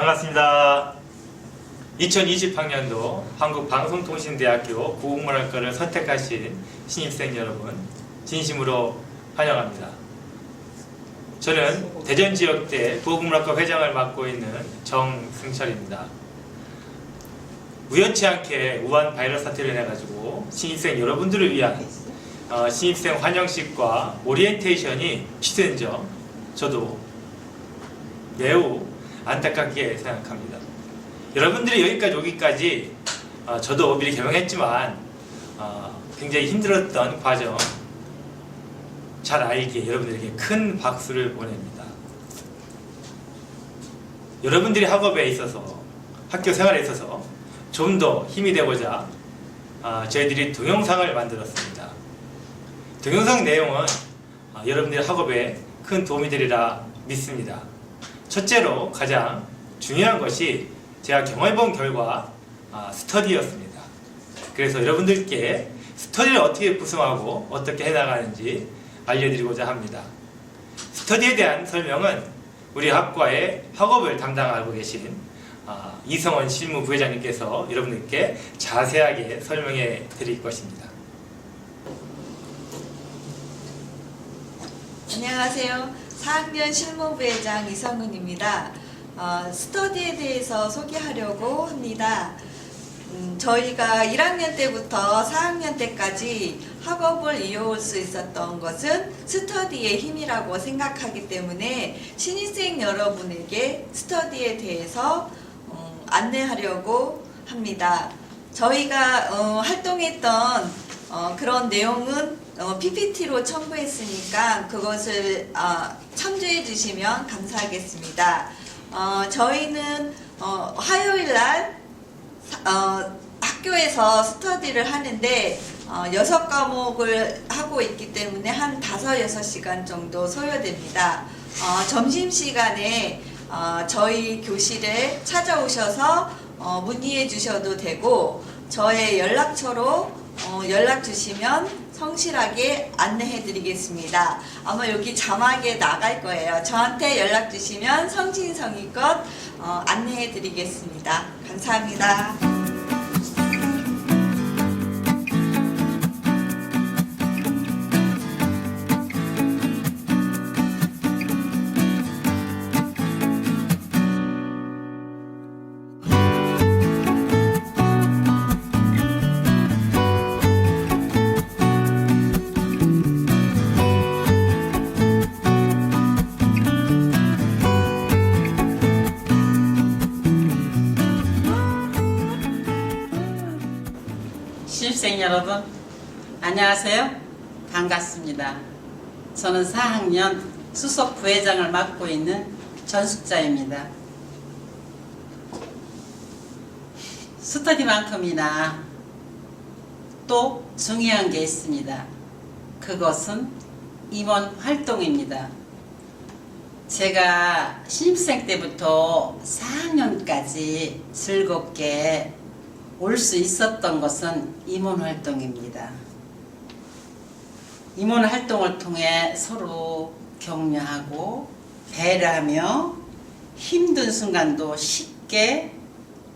반갑습니다. 2020학년도 한국방송통신대학교 국문학과를 선택하신 신입생 여러분 진심으로 환영합니다. 저는 대전 지역대 국문학과 회장을 맡고 있는 정승철입니다. 우연치 않게 우한 바이러스 사태를 인해 가지고 신입생 여러분들을 위한 어, 신입생 환영식과 오리엔테이션이 취소된 점 저도 매우 안타깝게 생각합니다. 여러분들이 여기까지 오기까지 어, 저도 미리 개명했지만 어, 굉장히 힘들었던 과정 잘 알기에 여러분들에게 큰 박수를 보냅니다. 여러분들이 학업에 있어서 학교 생활에 있어서 좀 더 힘이 되고자 아, 저희들이 동영상을 만들었습니다. 동영상 내용은 아, 여러분들의 학업에 큰 도움이 되리라 믿습니다. 첫째로 가장 중요한 것이 제가 경험해본 결과 아, 스터디였습니다. 그래서 여러분들께 스터디를 어떻게 구성하고 어떻게 해나가는지 알려드리고자 합니다. 스터디에 대한 설명은 우리 학과의 학업을 담당하고 계신 아, 이성원 실무 부회장님께서 여러분들께 자세하게 설명해 드릴 것입니다. 안녕하세요. 4학년 실무부회장 이성은입니다. 어, 스터디에 대해서 소개하려고 합니다. 음, 저희가 1학년 때부터 4학년 때까지 학업을 이어올 수 있었던 것은 스터디의 힘이라고 생각하기 때문에 신입생 여러분에게 스터디에 대해서 음, 안내하려고 합니다. 저희가 어, 활동했던 어, 그런 내용은 어, PPT로 첨부했으니까 그것을 어, 참조해 주시면 감사하겠습니다. 어, 저희는 어, 화요일 날 어, 학교에서 스터디를 하는데 어, 여섯 과목을 하고 있기 때문에 한 다섯 여섯 시간 정도 소요됩니다. 어, 점심 시간에 어, 저희 교실에 찾아오셔서 어, 문의해 주셔도 되고 저의 연락처로 어, 연락 주시면 성실하게 안내해 드리겠습니다. 아마 여기 자막에 나갈 거예요. 저한테 연락 주시면 성심성의껏 어, 안내해 드리겠습니다. 감사합니다. 신입생 여러분, 안녕하세요. 반갑습니다. 저는 4학년 수석 부회장을 맡고 있는 전숙자입니다. 스터디만큼이나 또 중요한 게 있습니다. 그것은 임원 활동입니다. 제가 신입생 때부터 4학년까지 즐겁게 올 수 있었던 것은 임원 활동입니다. 임원 활동을 통해 서로 격려하고 배려하며 힘든 순간도 쉽게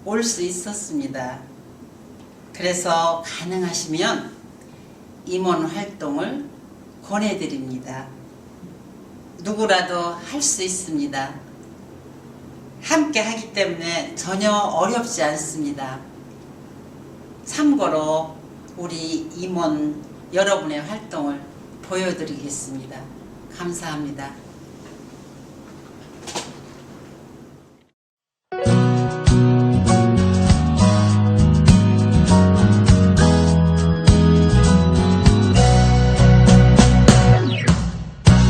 올 수 있었습니다. 그래서 가능하시면 임원 활동을 권해드립니다. 누구라도 할 수 있습니다. 함께 하기 때문에 전혀 어렵지 않습니다. 참고로 우리 임원 여러분의 활동을 보여드리겠습니다. 감사합니다.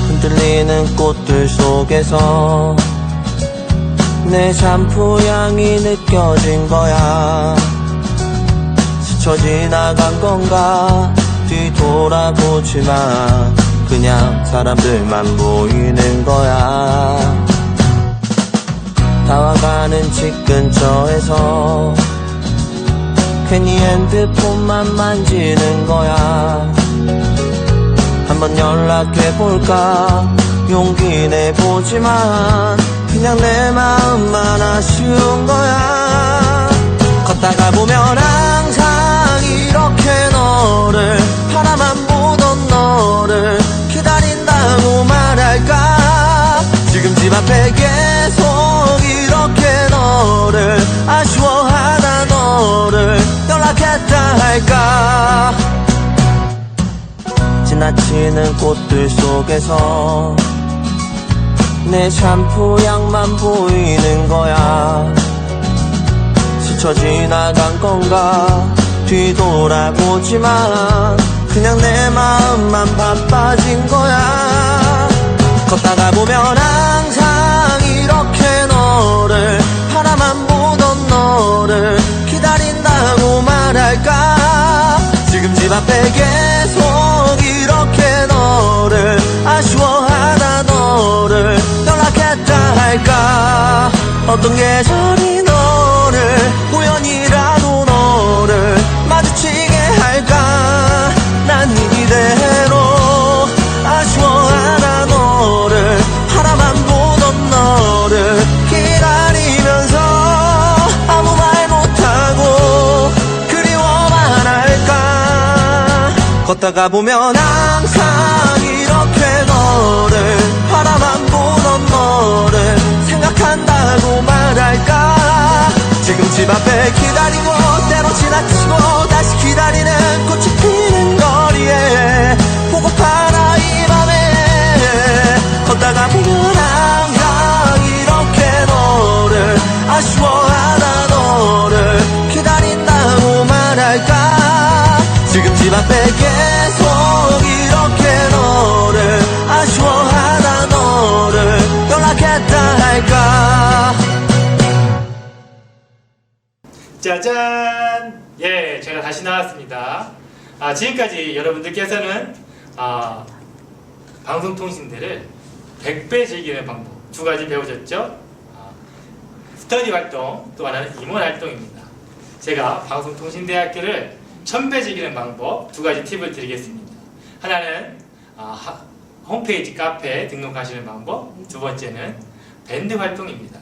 흔들리는 꽃들 속에서 내 샴푸 향이 느껴진 거야 스쳐 지나간 건가? 뒤돌아보지만 그냥 사람들만 보이는 거야. 다와가는 집 근처에서 괜히 핸드폰만 만지는 거야. 한번 연락해볼까? 용기 내보지만 그냥 내 마음만 아쉬운 거야. 걷다가 보면 항상 이렇게 너를 바라만 보던 너를 기다린다고 말할까? 지금 집 앞에 계속 이렇게 너를 아쉬워하다 너를 연락했다 할까? 지나치는 꽃들 속에서 내 샴푸 향만 보이는 거야. 스쳐 지나간 건가 뒤돌아보지만 그냥 내 마음만 바빠진 거야. 걷다가 보면 항상 이렇게 너를 바라만 보던 너를 기다린다고 말할까? 지금 집 앞에 계속 이렇게 너를 아쉬워하다 너를 연락했다 할까? 어떤 계절이 걷다가 보면 항상 이렇게 너를 바라만 보던 너를 생각한다고 말할까? 지금 집 앞에 기다리고 때로 지나치고 다시 기다리는 꽃이 피는 거리에 앞에 짜잔! 예, 제가 다시 나왔습니다. 아, 지금까지 여러분들께서는 아, 방송통신대를 100배 즐기는 방법 두 가지 배우셨죠? 아, 스터디 활동, 또 하나는 임원 활동입니다. 제가 방송통신대학교를 1000배 즐기는 방법 두 가지 팁을 드리겠습니다. 하나는 아, 하- 홈페이지 카페에 등록하시는 방법, 두 번째는 밴드 활동입니다.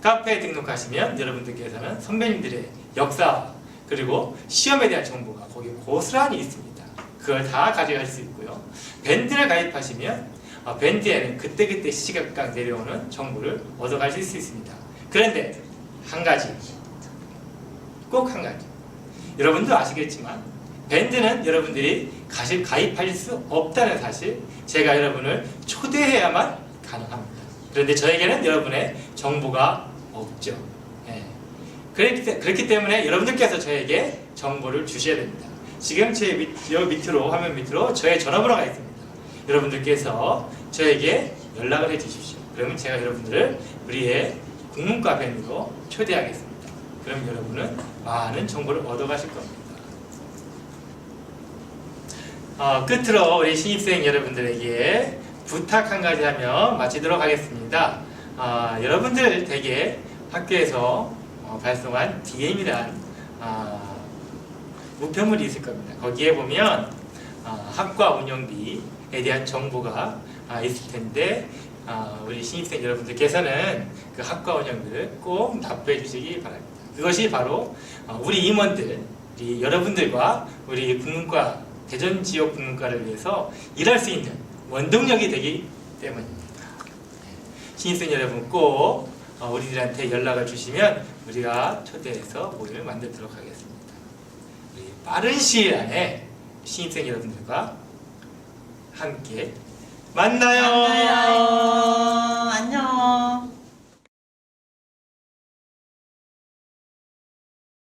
카페에 등록하시면 여러분들께서는 선배님들의 역사 그리고 시험에 대한 정보가 거기 고스란히 있습니다. 그걸 다 가져갈 수 있고요. 밴드를 가입하시면 어, 밴드에는 그때그때 시시각각 내려오는 정보를 얻어가실 수 있습니다. 그런데 한 가지 꼭 한 가지 여러분도 아시겠지만 밴드는 여러분들이 가실, 가입하실 수 없다는 사실 제가 여러분을 초대해야만 가능합니다. 그런데 저에게는 여러분의 정보가 없죠. 예. 그렇기, 때- 그렇기 때문에 여러분들께서 저에게 정보를 주셔야 됩니다. 지금 제 밑, 여 밑으로 화면 밑으로 저의 전화번호가 있습니다. 여러분들께서 저에게 연락을 해주십시오. 그러면 제가 여러분들을 우리의 국문과 밴드로 초대하겠습니다. 그럼 여러분은 많은 정보를 얻어가실 겁니다. 어, 끝으로 우리 신입생 여러분들에게 부탁 한 가지 하면 마치도록 하겠습니다. 아, 여러분들 대개 학교에서 어, 발송한 DM이란 아, 우편물이 있을 겁니다. 거기에 보면 아, 학과 운영비에 대한 정보가 아, 있을 텐데 아, 우리 신입생 여러분들께서는 그 학과 운영비를 꼭 납부해 주시기 바랍니다. 그것이 바로 어, 우리 임원들, 우리 여러분들과 우리 국문과 대전 지역 국문과를 위해서 일할 수 있는 원동력이 되기 때문입니다. 신입생 여러분 꼭 어, 우리들한테 연락을 주시면 우리가 초대해서 모임을 만들도록 하겠습니다. 우리 빠른 시일 안에 신입생 여러분들과 함께 만나요. 만나요.